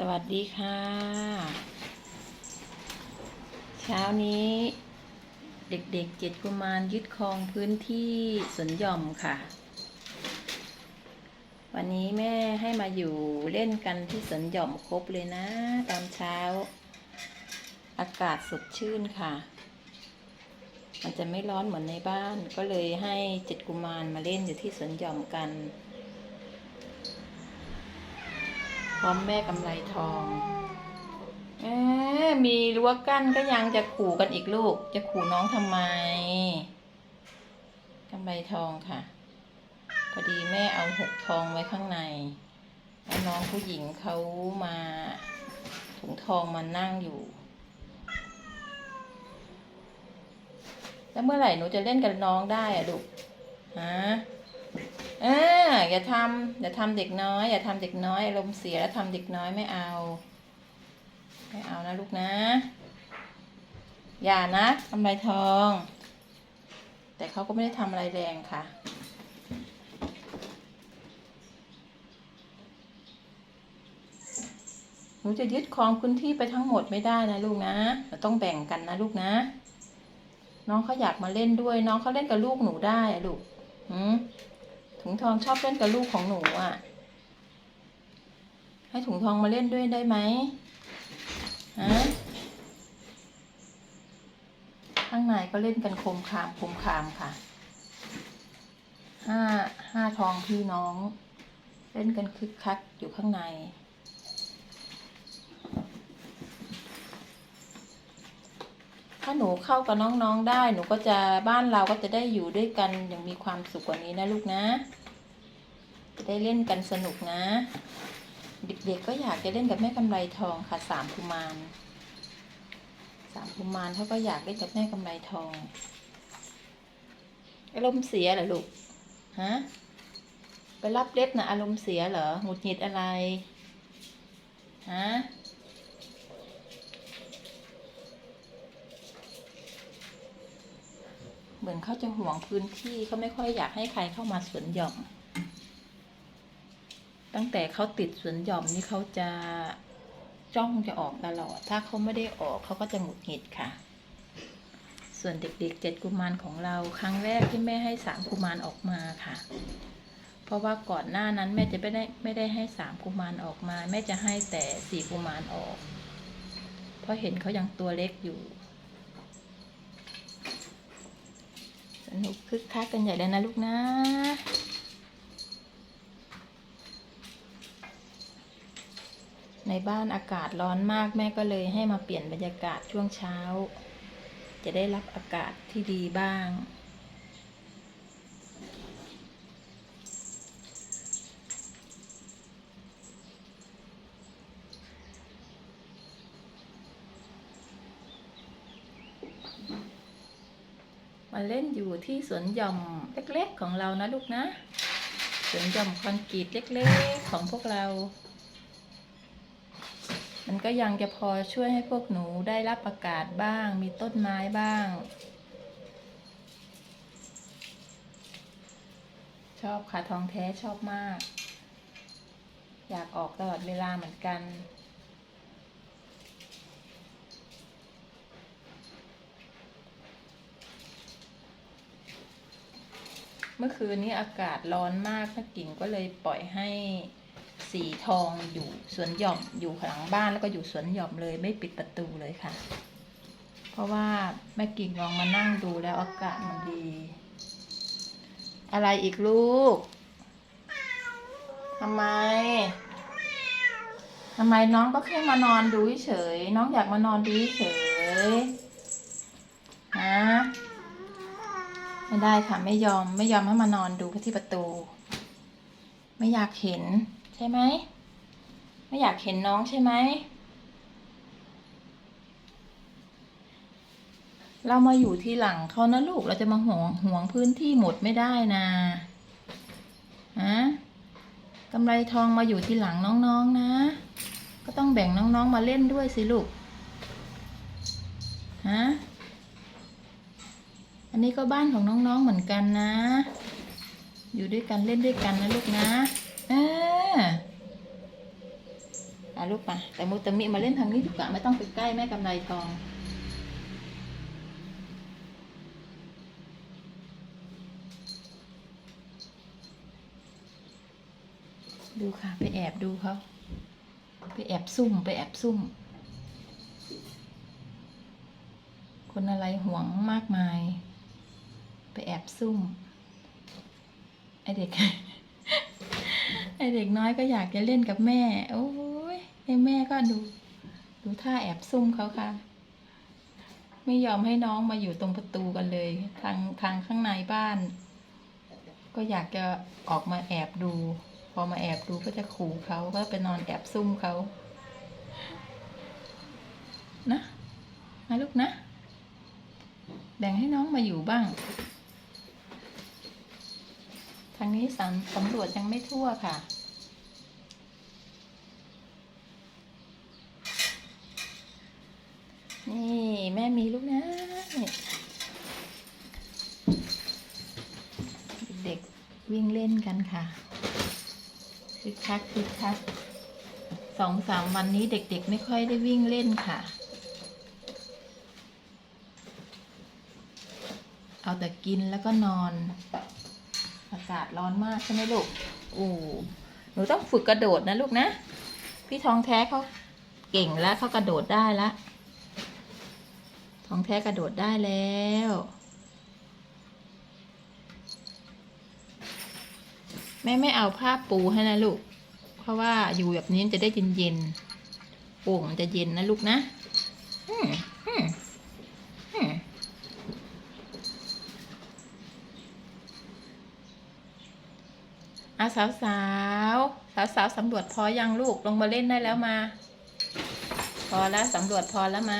สวัสดีค่ะ เช้านี้ เด็กๆเจ็ดกุมารยึดครองพื้นที่สวนหย่อมค่ะ วันนี้แม่ให้มาอยู่เล่นกันที่สวนหย่อมครบเลยนะ ตอนเช้า อากาศสดชื่นค่ะ มันจะไม่ร้อนเหมือนในบ้านก็เลยให้เจ็ดกุมารมาเล่นอยู่ที่สวนหย่อมกัน พร้อมแม่กำไรทองเอ๊มีรั้วกั้นก็ยังจะขู่กันอีกลูก จะขู่น้องทำไมกำไรทองค่ะ พอดีแม่เอาหกทองไว้ข้างในแล้วน้องผู้หญิงเขามาถุงทองมานั่งอยู่ แล้วเมื่อไหร่หนูจะเล่นกับน้องได้อะลูกฮะ อออย่าทำอย่าทำเด็กน้อย อย่าทำเด็กน้อยอารมณ์เสียแล้วทำเด็กน้อยไม่เอา ไม่เอานะลูกนะ อย่านะทำไรทอง แต่เขาก็ไม่ได้ทำอะไรแรงค่ะหนูจะยึดครองพื้นที่ไปทั้งหมดไม่ได้นะลูกนะเราต้องแบ่งกันนะลูกนะ น้องเขาอยากมาเล่นด้วย น้องเขาเล่นกับลูกหนูได้ลูกหืม ถุงทองชอบเล่นกับลูกของหนูอะ ให้ถุงทองมาเล่นด้วยได้ไหมฮะข้างในก็เล่นกันโคมคามโคมคามค่ะห้าห้าทองพี่น้อง เล่นกันคึกคักอยู่ข้างใน ถ้าหนูเข้ากับน้องๆได้ หนูก็จะบ้านเราก็จะได้อยู่ด้วยกันอย่างมีความสุขกว่านี้นะลูกนะ จะได้เล่นกันสนุกนะ เด็กๆก็อยากจะเล่นกับแม่กำไรทองค่ะสามกุมารสามกุมารเขาก็อยากเล่นกับแม่กำไรทองอารมณ์เสียเหรอลูกฮะไปรับเล็บนะอารมณ์เสียเหรอหงุดหงิดอะไรฮะ เหมือนเขาจะห่วงพื้นที่เขาไม่ค่อยอยากให้ใครเข้ามาสวนหย่อม ตั้งแต่เขาติดสวนหย่อมนี่เขาจะจ้องจะออกตลอด ถ้าเขาไม่ได้ออกเขาก็จะหงุดหงิดค่ะ ส่วนเด็กๆเจ็ดกุมารของเราครั้งแรกที่แม่ให้สามกุมารออกมาค่ะ เพราะว่าก่อนหน้านั้นแม่จะไม่ได้ไม่ได้ให้สามกุมารออกมา แม่จะให้แต่สี่กุมารออก เพราะเห็นเขายังตัวเล็กอยู่ สนุกคึกคักกันใหญ่เลยนะลูกนะ ในบ้านอากาศร้อนมากแม่ก็เลยให้มาเปลี่ยนบรรยากาศช่วงเช้า จะได้รับอากาศที่ดีบ้าง มาเล่นอยู่ที่สวนหย่อมเล็กๆของเรานะลูกนะ สวนหย่อมคอนกรีตเล็กๆของพวกเรา มันก็ยังจะพอช่วยให้พวกหนูได้รับอากาศบ้าง มีต้นไม้บ้าง ชอบค่ะทองแท้ชอบมาก อยากออกตลอดเวลาเหมือนกัน เมื่อคืนนี้อากาศร้อนมากแม่กิ่งก็เลยปล่อยให้สีทองอยู่สวนหย่อมอยู่หลังบ้านแล้วก็อยู่สวนหย่อมเลย ไม่ปิดประตูเลยค่ะ เพราะว่าแม่กิ่งลองมานั่งดูแล้วอากาศมันดี อะไรอีกลูกทำไมทำไมน้องก็แค่มานอนดูเฉย น้องอยากมานอนดูเฉยฮะ ไม่ได้ค่ะ ไม่ยอมไม่ยอมให้มานอนดูที่ประตู ไม่อยากเห็น ใช่ไหม ไม่อยากเห็นน้องใช่ไหม เรามาอยู่ที่หลังเขานะลูกเราจะมาห่วงห่วงพื้นที่หมดไม่ได้นะฮะกำไรทองมาอยู่ที่หลังน้องๆนะ ก็ต้องแบ่งน้องๆมาเล่นด้วยสิลูกฮะ นนี้ก็บ้านของน้องๆเหมือนกันนะ อยู่ด้วยกันเล่นด้วยกันนะลูกนะเอออะลูกมาแต่มุตะมิมาเล่นทางนี้ดีกว่าไม่ต้องไปใกล้แม่กำไรทองดูค่ะ ไปแอบดูเขาไปแอบซุ่ม ไปแอบซุ่ม คนอะไรห่วงมากมาย ไปแอบซุ่มไอเด็ก ไอเด็กน้อยก็อยากจะเล่นกับแม่ โอ้ยไอแม่ก็ดู ดูท่าแอบซุ่มเขาค่ะ ไม่ยอมให้น้องมาอยู่ตรงประตูกันเลย ทางทางข้างในบ้าน ก็อยากจะออกมาแอบดู พอมาแอบดูก็จะขู่เขาก็ไปนอนแอบซุ่มเขานะมาลูกนะ แบ่งให้น้องมาอยู่บ้าง ทางนี้สำสำรวจยังไม่ทั่วค่ะ นี่แม่มีลูกนะเด็กวิ่งเล่นกันค่ะคึกคักคึกคักสองสามวันนี้เด็กๆ ไม่ค่อยได้วิ่งเล่นค่ะ เอาแต่กินแล้วก็นอนากาศร้อนมากใช่ไหมลูกโอ้หนูต้องฝึกกระโดดนะลูกนะ พี่ทองแท้เขาเก่งแล้วเขากระโดดได้แล้วทองแท้กระโดดได้แล้วแม่ไม่เอาผ้าปูให้นะลูก เพราะว่าอยู่แบบนี้จะได้เย็นๆโป่งมันจะเย็นนะลูกนะ อืมอืมอืม อาสาวสาวสาวสาวสำรวจพอยังลูกลงมาเล่นได้แล้วมา พอแล้วสำรวจพอแล้วมา